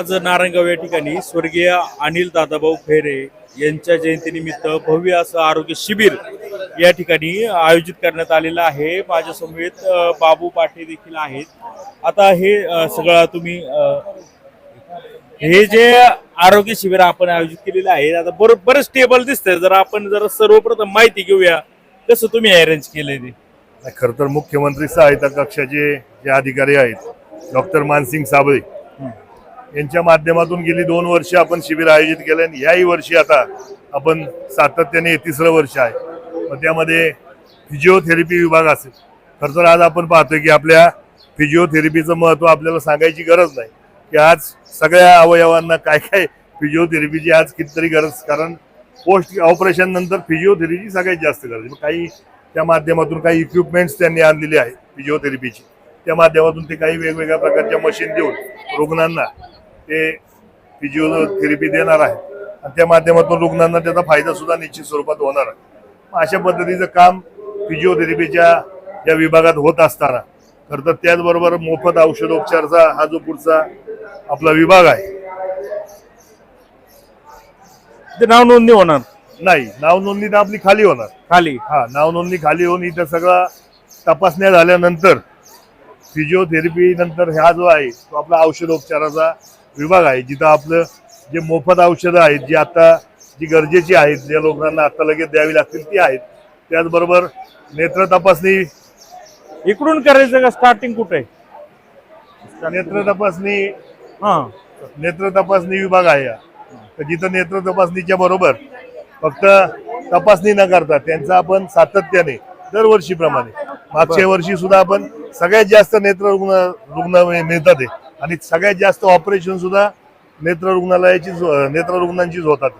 आज नारायणगाव या ठिकाणी स्वर्गीय अनिल दादाभाऊ फेरे यांच्या जयंतीनिमित्त भव्य असं आरोग्य शिबिर या ठिकाणी आयोजित करण्यात आलेलं आहे. माझ्या समवेत बाबू पाटे देखील आहेत. आता हे सगळं तुम्ही हे जे आरोग्य शिबिर आपण आयोजित केलेलं आहे आता बरोबर बरेच टेबल दिसतंय. जर आपण जर सर्वप्रथम माहिती घेऊया. कसं तुम्ही अरेंज केलंय ते? खर तर मुख्यमंत्री सहायता कक्षाचे जे अधिकारी आहेत डॉक्टर मानसिंग साबळे यांच्या माध्यमातून गेली दोन वर्ष आपण शिबिर आयोजित केलं आणि याही वर्षी आता आपण सातत्याने तिसरं वर्ष आहे. मग त्यामध्ये फिजिओथेरपी विभाग असेल. खरं तर आज आपण पाहतोय की आपल्या फिजिओथेरपीचं महत्त्व आपल्याला सांगायची गरज नाही. की आज सगळ्या अवयवांना काय काय फिजिओथेरपीची आज कितीतरी गरज कारण पोस्ट ऑपरेशन नंतर फिजिओथेरपीची सगळ्यात जास्त गरज आहे. काही त्या माध्यमातून काही इक्विपमेंट्स त्यांनी आणलेले आहेत फिजिओथेरपीची त्या माध्यमातून ते काही वेगवेगळ्या प्रकारच्या मशीन देऊन रुग्णांना ते फिजिओथेरपी देणार आहे आणि त्या माध्यमातून रुग्णांना त्याचा फायदा सुद्धा निश्चित स्वरूपात होणार आहे. अशा पद्धतीचं काम फिजिओथेरपीच्या या विभागात होत असताना खरं तर त्याचबरोबर मोफत औषधोपचारचा हा जो पुढचा आपला विभाग आहे. ते नाव नोंदणी होणार? नाही नाव नोंदणी तर आपली खाली होणार. खाली. हा नाव नोंदणी खाली होऊन इथं सगळा तपासण्या झाल्यानंतर फिजिओथेरपी नंतर हा जो आहे तो आपला औषधोपचाराचा विभाग आहे जिथं आपलं जे मोफत औषधं आहेत जी आता जी गरजेची आहेत ज्या लोकांना आता लगेच द्यावी लागतील ती आहेत. त्याचबरोबर नेत्र तपासणी इकडून करायचं का स्टार्टिंग कुठे? नेत्र तपासणी हा. नेत्र तपासणी विभाग आहे हा. तर जिथं नेत्र तपासणीच्या बरोबर फक्त तपासणी न करता त्यांचा आपण सातत्याने दरवर्षीप्रमाणे मागच्या वर्षी सुद्धा आपण सगळ्यात जास्त नेत्र रुग्ण रुग्ण मिळतात. आणि सगळ्यात जास्त ऑपरेशन सुद्धा नेत्र रुग्णालयाची नेत्र रुग्णांचीच होतात.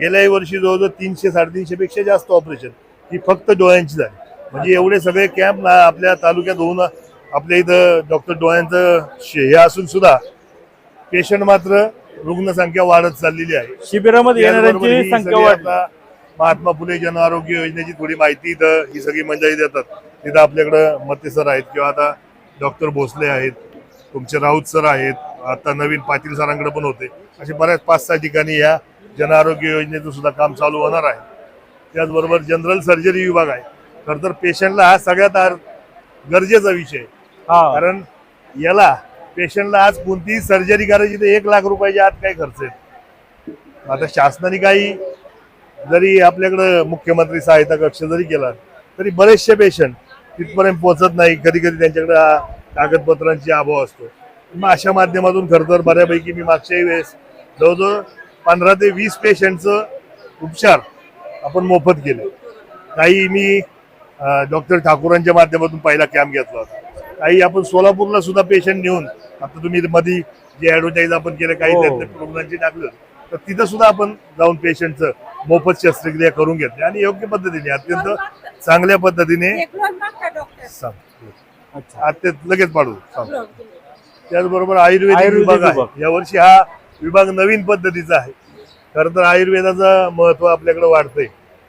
गेल्याही वर्षी जवळजवळ तीनशे साडेतीनशे पेक्षा जास्त ऑपरेशन ही फक्त डोळ्यांची झाली. म्हणजे एवढे सगळे कॅम्प आपल्या तालुक्यात होऊन आपल्या इथं डॉक्टर डोळ्यांचं हे असून सुद्धा पेशंट मात्र रुग्णसंख्या वाढत चाललेली आहे. शिबिरामध्ये महात्मा फुले जन आरोग्य योजनेची थोडी माहिती इथं ही सगळी मंडळी देतात. तिथं आपल्याकडं मते सर आहेत किंवा आता डॉक्टर भोसले आहेत. तुमचे राऊत सर आहेत आता नवीन पाटील सरांकडे पण होते. असे बऱ्याच पाच सहा ठिकाणी या जन आरोग्य योजनेचं सुद्धा काम चालू होणार आहे. त्याचबरोबर जनरल सर्जरी विभाग आहे. खरं तर पेशंटला हा सगळ्यात गरजेचा विषय. आहे. हा. कारण याला पेशंटला आज कोणतीही सर्जरी करायची तर एक लाख रुपयाच्या आत काय खर्च आहे आता शासनाने काही जरी आपल्याकडं मुख्यमंत्री सहायता कक्ष जरी केला तरी बरेचसे पेशंट तिथपर्यंत पोहोचत नाही. कधी कधी त्यांच्याकडे कागदपत्रांची अभाव असतो मग अशा माध्यमातून खरं तर बऱ्यापैकी मी मागच्याही वेळेस जवळजवळ पंधरा ते वीस पेशंटचं उपचार आपण मोफत केले काही मी डॉक्टर ठाकूरांच्या माध्यमातून पहिला कॅम्प घेतला होता काही आपण सोलापूरला सुद्धा पेशंट नेऊन आता तुम्ही मध्ये जे ऍडव्हर्टाईज आपण केले काही हो. त्यातले रुग्णांची टाकलं तर तिथं सुद्धा आपण जाऊन पेशंटचं मोफत शस्त्रक्रिया करून घेतली आणि योग्य पद्धतीने अत्यंत चांगल्या पद्धतीने सांग. अच्छा. अत्यंत लगेच पाडू. सांग. त्याचबरोबर आयुर्वेदिक आयुर्वेदिक विभाग आहे. विभाग. यावर्षी हा विभाग नवीन पद्धतीचा आहे. खरं तर आयुर्वेदाचं महत्त्व आपल्याकडे वाढतंय.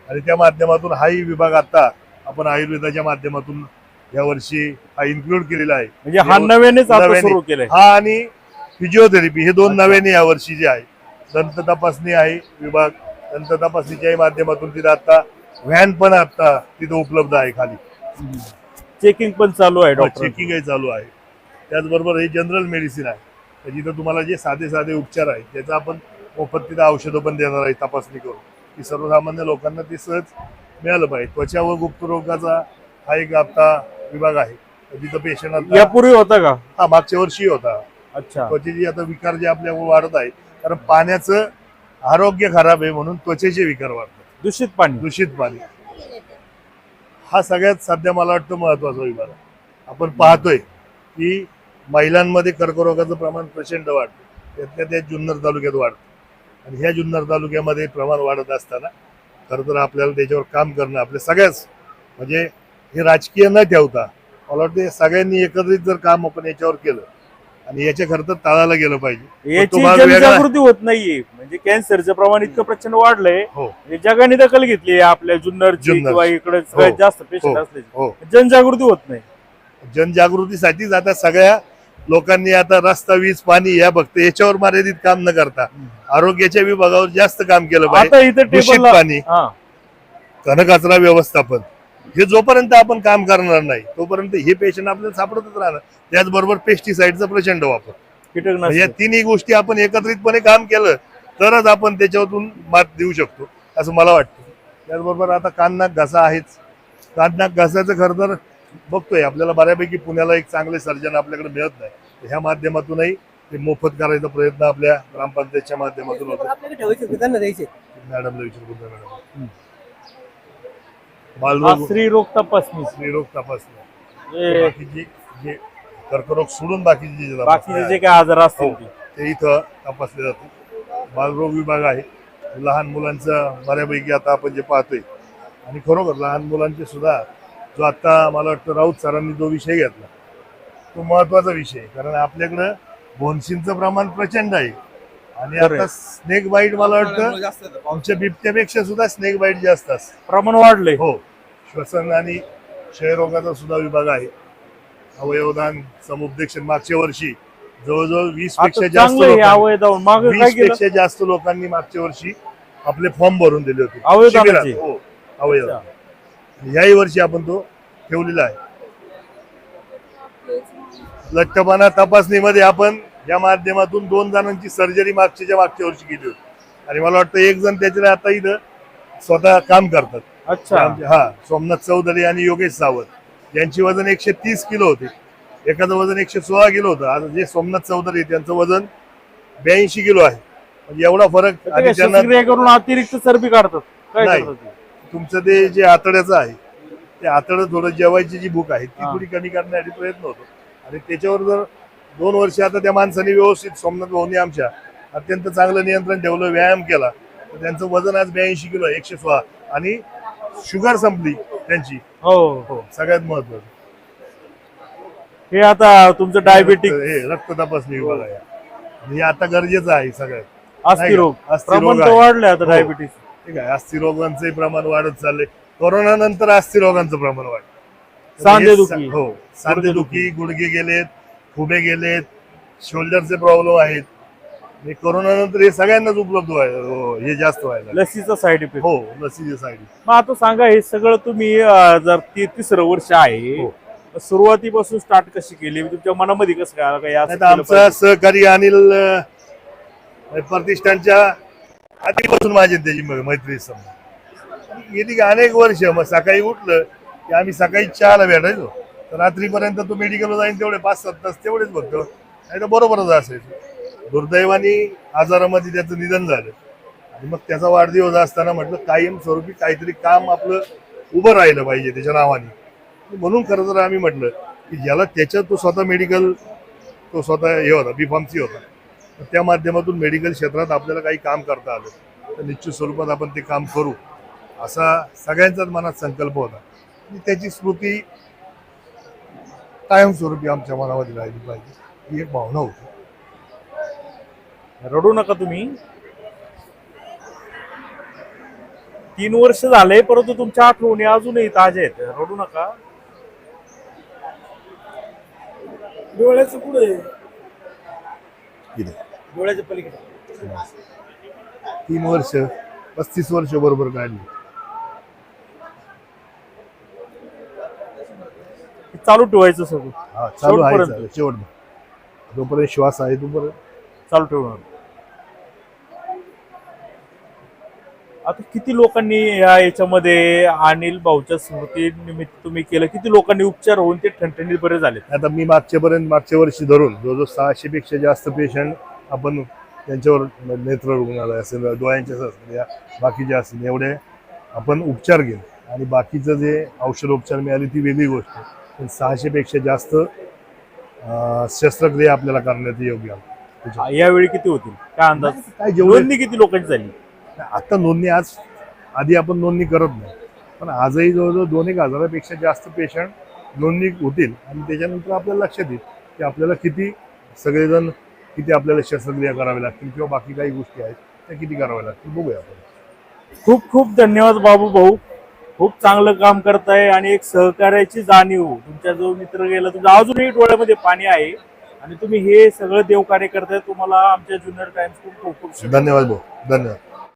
आणि त्या माध्यमातून हाही विभाग आता आपण आयुर्वेदाच्या माध्यमातून यावर्षी हा इन्क्लूड केलेला आहे. म्हणजे हा नव्यानेच आता नव्याने. सुरू केलंय. हा आणि फिजिओथेरपी हे दोन नव्याने यावर्षी जे आहे. दंत तपासणी आहे विभाग. दंत तपासणीच्याही माध्यमातून तिथं आता व्हॅन पण आता तिथं उपलब्ध आहे खाली. चेकिंग पण चालू आहे डॉक्टर चेकिंगही चालू आहे. त्याचबरोबर हे जनरल मेडिसिन आहे. जिथं तुम्हाला जे साधे साधे उपचार आहेत त्याचा आपण मोफत तिथं औषधं पण देणार आहे तपासणी करून की सर्वसामान्य लोकांना ते सहज मिळालं पाहिजे. त्वचा व गुप्तरोगाचा हा एक आता विभाग आहे. जिथं पेशंट यापूर्वी होता का? हा मागच्या वर्षी होता. अच्छा. त्वचेचे आता विकार जे आपल्यावर वाढत आहे कारण पाण्याचं आरोग्य खराब आहे म्हणून त्वचेचे विकार वाढतात. दूषित पाणी. दूषित पाणी. हा सगळ्यात सध्या मला वाटतं महत्त्वाचा विभाग आहे. आपण पाहतोय की महिलांमध्ये कर्करोगाचं प्रमाण प्रचंड वाढतं. त्यातल्या त्या जुन्नर तालुक्यात वाढतं. आणि ह्या जुन्नर तालुक्यामध्ये प्रमाण वाढत असताना खरं तर आपल्याला त्याच्यावर काम करणं आपल्या सगळ्याच म्हणजे हे राजकीय न ठेवता मला वाटतं सगळ्यांनी एकत्रित जर काम आपण याच्यावर केलं आणि याच्या खरं तर टाळायला गेलं पाहिजे. याची तो भाग वेगळा आहे. जनजागृती होत नाहीये. म्हणजे कॅन्सरचं प्रमाण इतकं प्रचंड वाढलंय. हो. हे जगाने दखल घेतली आहे आपल्या जुन्नरची जुन्नरची. किंवा इकडे सगळ्यात हो. जास्त पेशंट हो. असले हो. जनजागृती होत नाही. जनजागृतीसाठीच आता सगळ्या लोकांनी आता रस्ता वीज पाणी या फक्त याच्यावर मर्यादित काम न करता आरोग्याच्या विभागावर जास्त काम केलं आता पाहिजे इथं दूषित टेबल पाणी. हा. घनकचरा व्यवस्थापन. हे जोपर्यंत आपण काम करणार नाही तोपर्यंत हे पेशंट आपल्याला सापडतच राहणार. त्याचबरोबर पेस्टिसाइडचा प्रचंड वापर. या तिन्ही गोष्टी आपण एकत्रितपणे काम केलं तरच आपण त्याच्यातून मात देऊ शकतो असं मला वाटतं. त्याचबरोबर आता काननाक घासा आहेच. काननाक घासाचं खरं तर बघतोय आपल्याला बऱ्यापैकी पुण्याला एक चांगले सर्जन आपल्याकडे मिळत नाही. ह्या माध्यमातूनही ते मोफत करायचा प्रयत्न आपल्या ग्रामपंचायतच्या माध्यमातून होतो. मॅडमला विचारतो मॅडम. हा, बालरोग स्त्रीरोग तपासणी. स्त्रीरोग तपासणी. जे बाकीचे जे कर्करोग सोडून बाकीचे जे बाकीचे जे काही आजार असतील हो. ते. ते इथं तपासले जाते. बालरोग विभाग आहे. लहान मुलांचं बऱ्यापैकी आता आपण जे पाहतोय आणि खरोखर लहान मुलांचे सुद्धा जो आता मला वाटतं राऊत सरांनी जो विषय घेतला तो महत्त्वाचा विषय आहे. कारण आपल्याकडं भोनशींचं प्रमाण प्रचंड आहे. आणि. आता स्नेक बाईट मला वाटतं आमच्या बिबट्यापेक्षा सुद्धा स्नेक बाईट जास्त असते. प्रमाण वाढलंय. हो. श्वसन आणि क्षयरोगाचा सुद्धा विभाग आहे. अवयवदान समुपदेशन मागच्या वर्षी जवळजवळ वीसपेक्षा जास्त लोकांनी- वीसपेक्षा जास्त लोकांनी मागच्या वर्षी आपले फॉर्म भरून दिले होते. अवयवदानाचे? शिबिरात. हो अवयव. याही वर्षी आपण तो ठेवलेला आहे. लठ्ठपणा तपासणीमध्ये आपण या माध्यमातून दोन जणांची सर्जरी मागच्या मागच्या वर्षी केली होती. आणि मला वाटतं एक जण त्याच्याला आता इथं स्वतः काम करतात. अच्छा. हा सोमनाथ चौधरी आणि योगेश सावंत. यांची वजन एकशे तीस किलो होते. एकाचं वजन एकशे सोळा किलो होतं. आज जे सोमनाथ चौधरी त्यांचं वजन ब्याऐंशी किलो आहे. म्हणजे एवढा फरक आणि त्यांना शस्त्रक्रिया करून अतिरिक्त चरबी काढतात. काय नाही. करतात ते? तुमचं ते जे आतड्याचं आहे ते आतडं थोडं जेवायची जी भूक आहे ती हा. थोडी कमी करण्यासाठी प्रयत्न होतो. आणि त्याच्यावर जर दोन वर्ष आता त्या माणसाने व्यवस्थित सोमनाथ भाऊनी आमच्या अत्यंत चांगलं नियंत्रण ठेवलं व्यायाम केला तर त्यांचं वजन आज ब्याऐंशी किलो आहे एकशे सोळा. आणि शुगर संपली त्यांची. हो हो. सगळ्यात महत्वाचं. हे आता तुमचं डायबेटिक हे रक्त तपासणी विभाग आहे हे आता गरजेचं आहे सगळ्यात. अस्थिरोग. अस्थिरोग प्रमाण तर आहे. वाढलंय आता हो. डायबिटीस ठीक आहे. अस्थिरोगांचंही प्रमाण वाढत चाललंय. कोरोना नंतर अस्थिरोगांचं प्रमाण वाढलं सांधेदुखी. हो. सांधेदुखी गुडघे गेलेत फुबे गेलेत शोल्डरचे प्रॉब्लेम आहेत. आणि कोरोना नंतर हे सगळ्यांनाच उपलब्ध व्हायला हो, हे जास्त व्हायला लसीचा साईड इफेक्ट हो लसीचे साईड मग आता सांगा हे सगळं तुम्ही अं, जर ती तिसरं वर्ष आहे हो. सुरुवातीपासून स्टार्ट कशी केली? तुमच्या मनामध्ये कसं काय आलं? का हे असं नाही तर केलं आमचा पाहिजे? सहकारी अनिल अं, प्रतिष्ठानच्या आधीपासून माझी आणि त्याची मै- मैत्री समजा. गेली की अनेक वर्ष मग सकाळी उठलं की आम्ही सकाळी चहाला भेटायचो. तर रात्रीपर्यंत तो मेडिकलला जाईन तेवढे पाच सात तास तेवढेच बघतो नाही तर बरोबरच असायचं. दुर्दैवानी आजारामध्ये त्याचं निधन झालं. आणि मग त्याचा वाढदिवस असताना म्हटलं कायमस्वरूपी काहीतरी काम आपलं उभं राहिलं पाहिजे त्याच्या नावाने. म्हणून खरं तर आम्ही म्हटलं की ज्याला त्याच्यात तो स्वतः मेडिकल तो स्वतः हे होता बी फार्मसी होता. तर त्या माध्यमातून मेडिकल क्षेत्रात आपल्याला काही काम करता आलं. तर निश्चित स्वरूपात आपण ते काम करू असा सगळ्यांचाच मनात संकल्प होता. आणि त्याची स्मृती कायमस्वरूपी आमच्या मनामध्ये राहिली पाहिजे ही एक भावना होती. रडू नका तुम्ही. तीन वर्ष झाले परंतु तुमच्या आठवणी अजूनही ताज्या आहेत. रडू नका. डोळ्याचं पुढे इथे. डोळ्याच्या पलीकडे. तीन वर्ष पस्तीस वर्ष बरोबर काढली. हे चालू ठेवायचं सगळं. हा चालू आहे शेवटपर्यंत. चालू, शेवट जोपर्यंत श्वास आहे तोपर्यंत. चालू ठेवणार. आता किती लोकांनी या याच्यामध्ये अनिल भाऊच्या स्मृती निमित्त तुम्ही केलं? किती लोकांनी उपचार होऊन ते ठणठणीत बरे झाले आता मी मागच्यापर्यंत मागच्या वर्षी धरून जवळजवळ सहाशे पेक्षा जास्त पेशंट आपण त्यांच्यावर नेत्र रुग्णालय असेल डोळ्यांच्या असेल या बाकीचे असतील एवढे आपण उपचार केले आणि बाकीचं जे औषधोपचार मिळाले ती वेगळी गोष्ट. पण सहाशे पेक्षा जास्त शस्त्रक्रिया आपल्याला करण्यात योग्य. यावेळी किती होतील? काय अंदाज? काय जेवढे किती लोकांची झाली? आता नोंदणी आज आधी आपण नोंदणी करत नाही. पण आजही जवळजवळ दोन एक हजारापेक्षा जास्त पेशंट नोंदणी होतील. आणि त्याच्यानंतर आपल्याला लक्षात येईल की आपल्याला किती सगळेजण किती आपल्याला शस्त्रक्रिया कराव्या लागतील किंवा बाकी काही गोष्टी आहेत त्या किती कराव्या लागतील बघूया आपण. खूप खूप धन्यवाद बाबू भाऊ. खूप चांगलं काम करताय आणि एक सहकार्याची जाणीव. तुमच्या जो मित्र गेला तुमच्या अजूनही डोळ्यामध्ये पाणी आहे. आणि तुम्ही हे सगळं देवकार्य करताय तुम्हाला आमच्या ज्युनियर टाइम्स खूप खूप. धन्यवाद भाऊ. धन्यवाद.